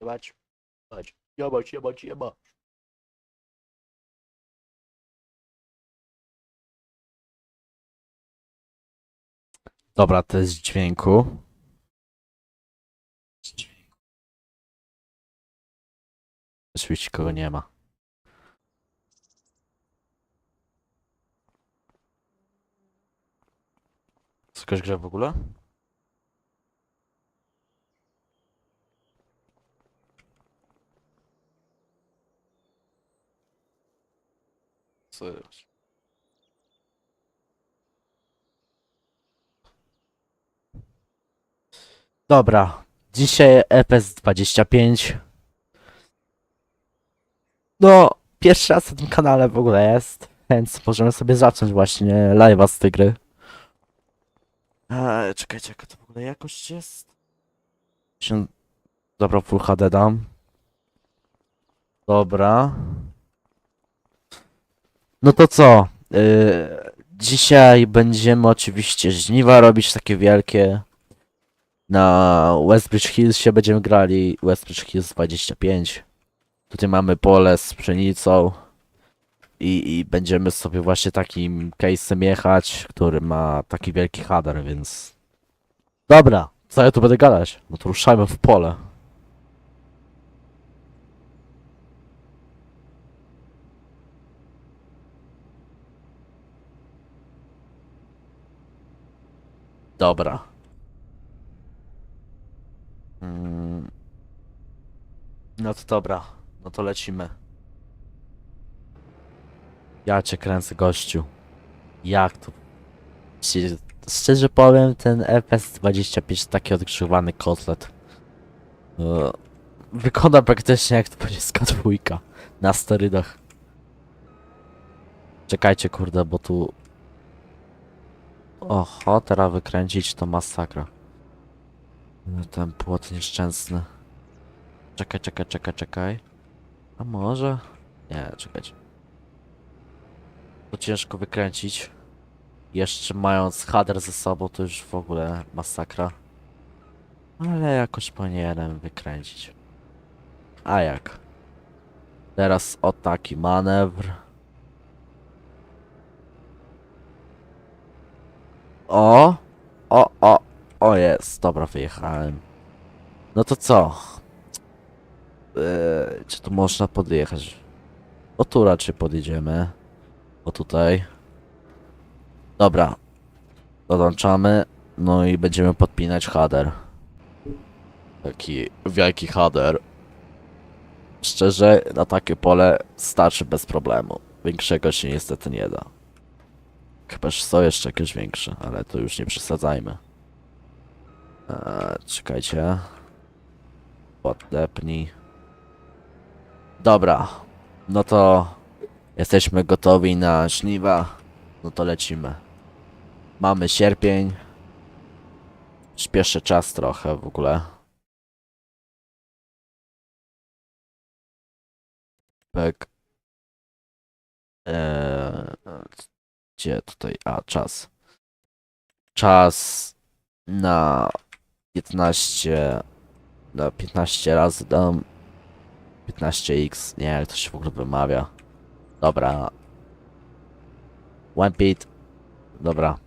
Jebać. Jebać. Jebać, jebać, jebać. Dobra, to jest dźwięku. Oczywiście kogo nie ma. Słyszałeś grę w ogóle? Co jest? Dobra, dzisiaj EPS 25. No, pierwszy raz na tym kanale w ogóle jest, więc możemy sobie zacząć właśnie live'a z tej gry. Eee, czekajcie, jaka to w ogóle jakość jest? Się... Dobra, Full HD dam. Dobra. No to co? Yy, dzisiaj będziemy oczywiście żniwa robić takie wielkie. Na Westbridge Hills się będziemy grali. Westbridge Hills 25. Tutaj mamy pole z pszenicą. I, I będziemy sobie właśnie takim case'em jechać, który ma taki wielki header, więc... Dobra, co ja tu będę gadać? No to ruszajmy w pole. Dobra. Mm. No to dobra, no to lecimy. Ja cię kręcę, gościu. Jak to? Szczerze powiem, ten FS25 to taki odgrzewany kotlet. E, Wygląda praktycznie jak to będzie dwójka na sterydach. Czekajcie, kurde, bo tu... Oho, teraz wykręcić to masakra. No, Ten płot nieszczęsny. Czekaj, czekaj, czekaj, czekaj. A może? Nie, czekajcie. To ciężko wykręcić. Jeszcze mając header ze sobą, to już w ogóle masakra. Ale jakoś powinienem wykręcić. A jak? Teraz o taki manewr. O! O, o! O jest, dobra, wyjechałem. No to co? Eee, czy tu można podjechać? O tu raczej podjedziemy. O tutaj. Dobra. Dodłączamy. No i będziemy podpinać header. Taki wielki header. Szczerze, na takie pole starczy bez problemu. Większego się niestety nie da. Chyba, że są jeszcze jakieś większe, ale to już nie przesadzajmy. Eee, czekajcie. Podepnij. Dobra. No to jesteśmy gotowi na żniwa. No to lecimy. Mamy sierpień. Śpieszę czas trochę w ogóle. Tak. Eee, gdzie tutaj? A, czas. Czas na 15 na 15 razy dam 15x, nie jak to się w ogóle wymawia. Dobra. One beat. Dobra.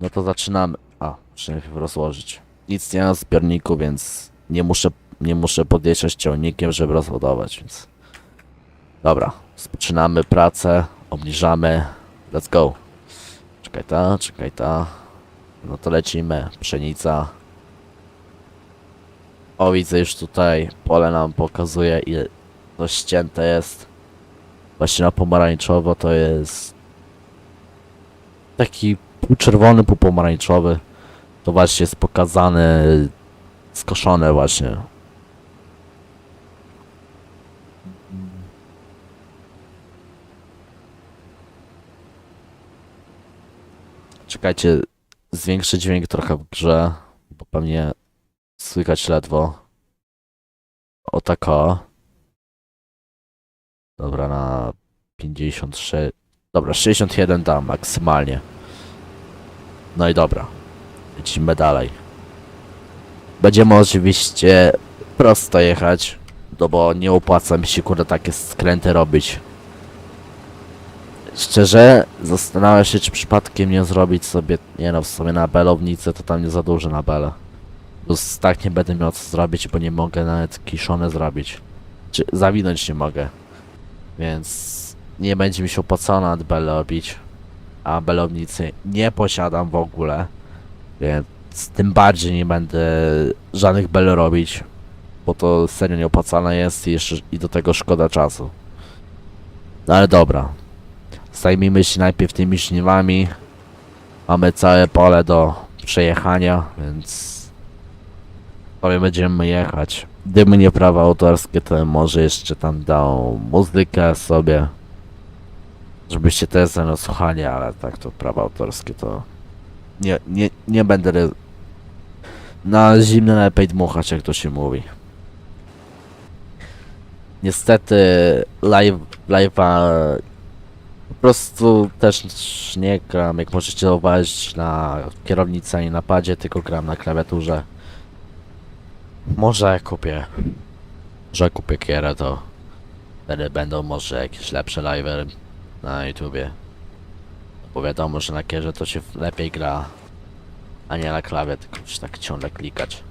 No to zaczynamy. A, muszę najpierw rozłożyć. Nic nie ma w zbiorniku, więc nie muszę, nie muszę podjeżdżać ciągnikiem, żeby rozładować, więc... Dobra, zaczynamy pracę, obniżamy. Let's go. Czekaj ta, czekaj ta. No to lecimy. Pszenica. O, widzę już tutaj. Pole nam pokazuje ile to ścięte jest. Właśnie na pomarańczowo to jest taki półczerwony, półpomarańczowy. To właśnie jest pokazane, skoszone właśnie. Czekajcie, zwiększę dźwięk trochę w grze, bo pewnie słychać ledwo. O tako. Dobra, na 56. Dobra, 61 dam maksymalnie. No i dobra. Lecimy dalej. Będziemy oczywiście prosto jechać, no bo nie opłaca mi się kurde takie skręty robić. Szczerze, zastanawiam się, czy przypadkiem nie zrobić sobie, nie no, w sumie na belownicę to tam nie za dużo na belę. Plus tak nie będę miał co zrobić, bo nie mogę nawet kiszone zrobić. Czy zawinąć nie mogę. Więc nie będzie mi się opłacało nad belę robić. A belownicy nie posiadam w ogóle. Więc tym bardziej nie będę żadnych bel robić. Bo to serio nieopłacalne jest i jeszcze i do tego szkoda czasu. No ale dobra. Zajmijmy się najpierw tymi żniwami. Mamy całe pole do przejechania, więc sobie będziemy jechać. Gdyby nie prawa autorskie, to może jeszcze tam dał muzykę sobie. Żebyście też ze mną słuchali, ale tak to prawa autorskie to nie, nie, nie będę na zimne lepiej dmuchać, jak to się mówi. Niestety live, live'a po prostu też nie gram, jak możecie zauważyć na kierownicy ani na padzie, tylko gram na klawiaturze. Może kupię, że kupię kierę, to wtedy będą może jakieś lepsze live'y na YouTubie. Bo wiadomo, że na kierze to się lepiej gra, a nie na klawie, tylko już tak ciągle klikać.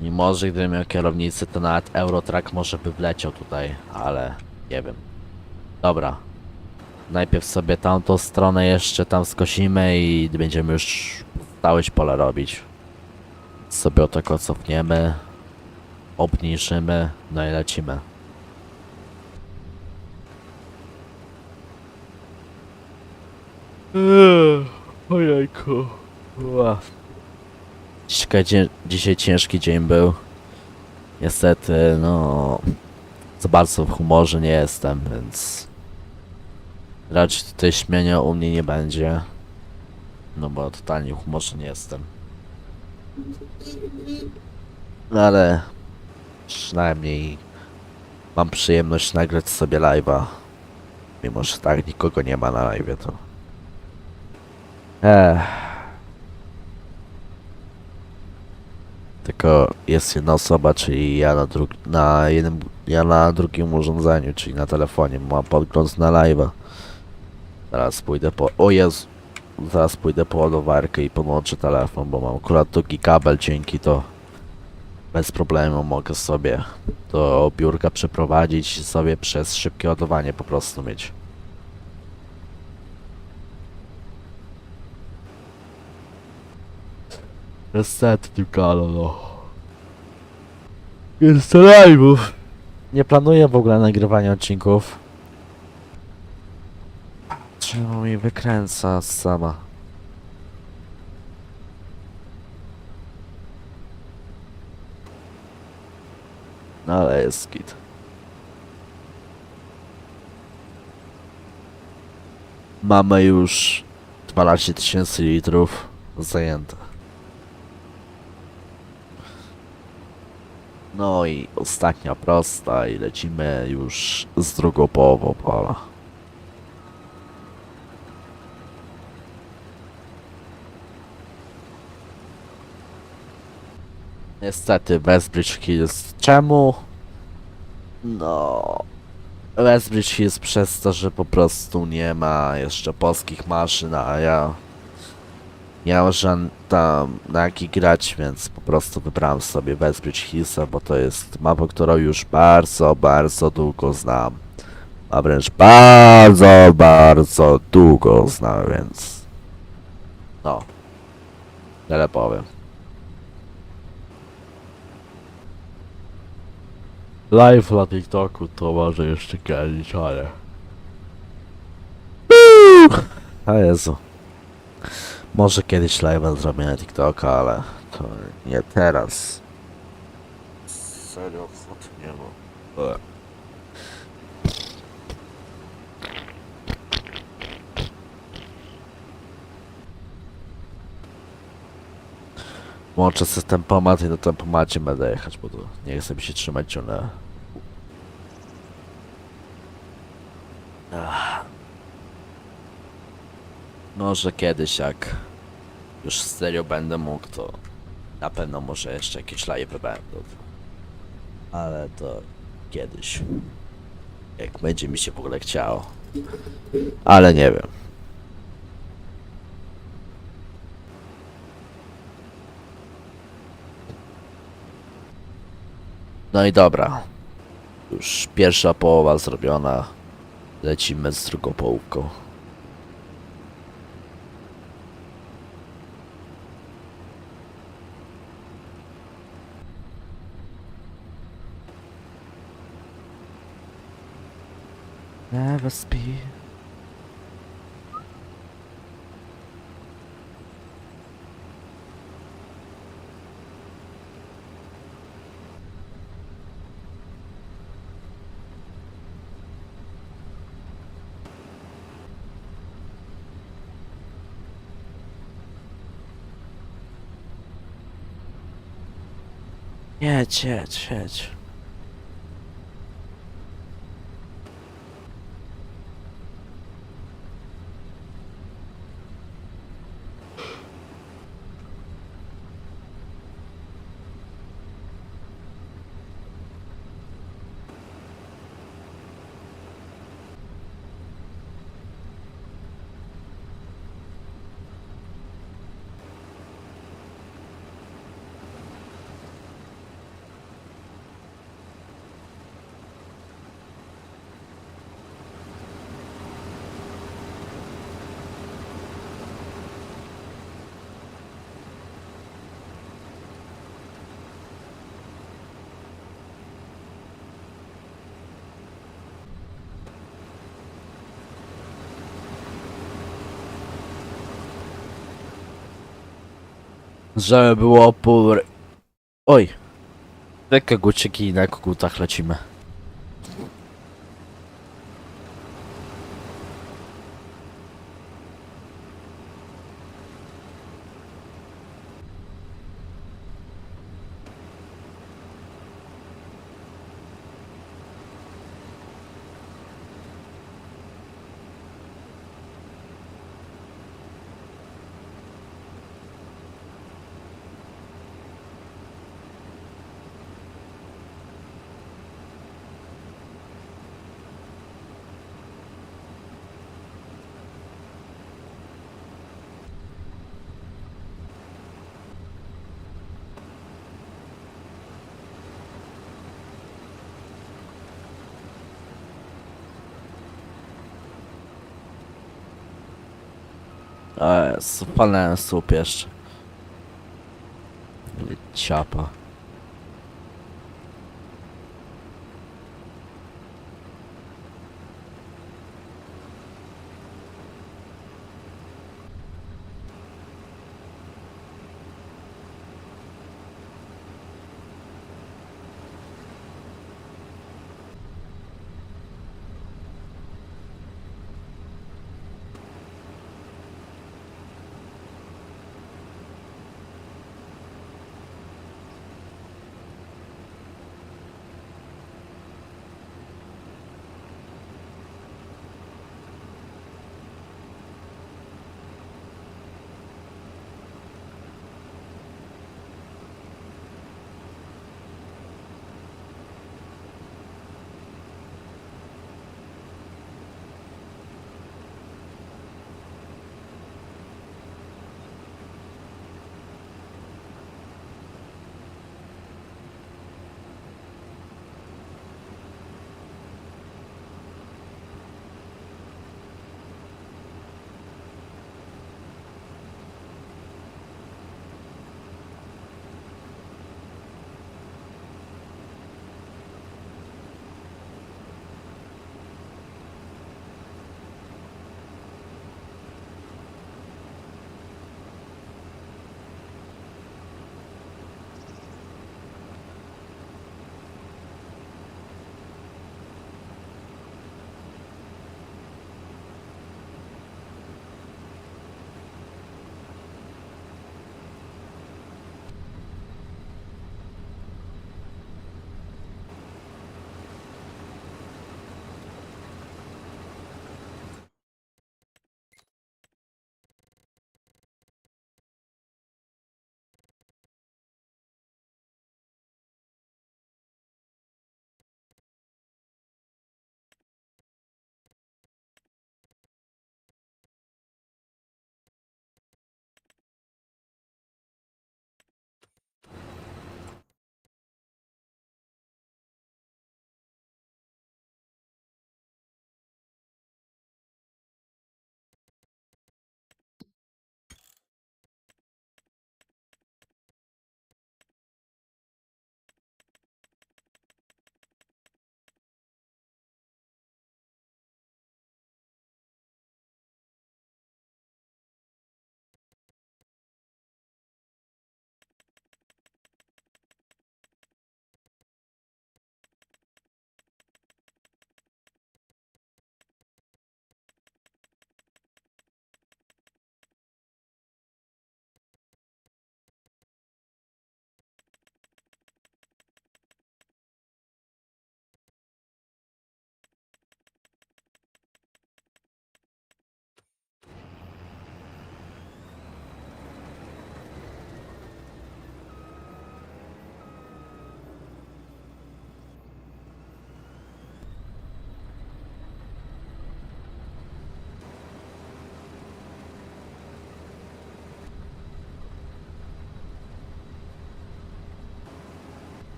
I może gdybym miał kierownicę, to nawet Eurotrack może by wleciał tutaj, ale nie wiem. Dobra. Najpierw sobie tamtą stronę jeszcze tam skosimy i będziemy już całe pole robić. Sobie o tego cofniemy, obniżymy, no i lecimy. Ojejku. Dzisiaj, dzisiaj ciężki dzień był. Niestety, no... Za bardzo w humorze nie jestem, więc... Raczej tutaj śmienia u mnie nie będzie. No bo totalnie w humorze nie jestem. No ale... Przynajmniej... Mam przyjemność nagrać sobie live'a. Mimo, że tak nikogo nie ma na live'ie, to... Ech. Tylko jest jedna osoba, czyli ja na, drug na jednym, ja na drugim urządzeniu, czyli na telefonie. Mam podgląd na live'a. Zaraz pójdę po... O Jezu! Zaraz pójdę po ładowarkę i podłączę telefon, bo mam akurat drugi kabel cienki, to bez problemu mogę sobie do biurka przeprowadzić i sobie przez szybkie ładowanie po prostu mieć. Niestety tylko, no. Jest to live'ów. Nie planuję w ogóle nagrywania odcinków. Czemu mi wykręca sama? No ale jest git. Mamy już 12 tysięcy litrów zajęte. No i ostatnia prosta i lecimy już z drugą połową pola. Niestety Westbridge Hills. Czemu? No... Westbridge Hills przez to, że po prostu nie ma jeszcze polskich maszyn, a ja... Żadn tam na jaki grać, więc po prostu wybrałem sobie Westbridge Hillsa, bo to jest mapa, którą już bardzo, bardzo długo znam. a wręcz bardzo, bardzo długo znam, więc no, tyle powiem. Live na TikToku to może jeszcze kiedyś, ale... A Jezu. Może kiedyś live zrobię na TikToka, ale to nie teraz. Serio, co tu nie ma? Włączę sobie tempomat i na tempomacie będę jechać, bo to nie chcę mi się trzymać ciągle. Ach. Może kiedyś jak już serio będę mógł, to na pewno może jeszcze jakieś live będą. Ale to kiedyś. Jak będzie mi się w ogóle chciało. Ale nie wiem. No i dobra. Już pierwsza połowa zrobiona. Lecimy z drugą połówką. never speak. Yeah, church, church. Żeby było pół... Oj. Lekkie guciki na kogutach lecimy. Jest, palnąłem słup jeszcze. Ciapa.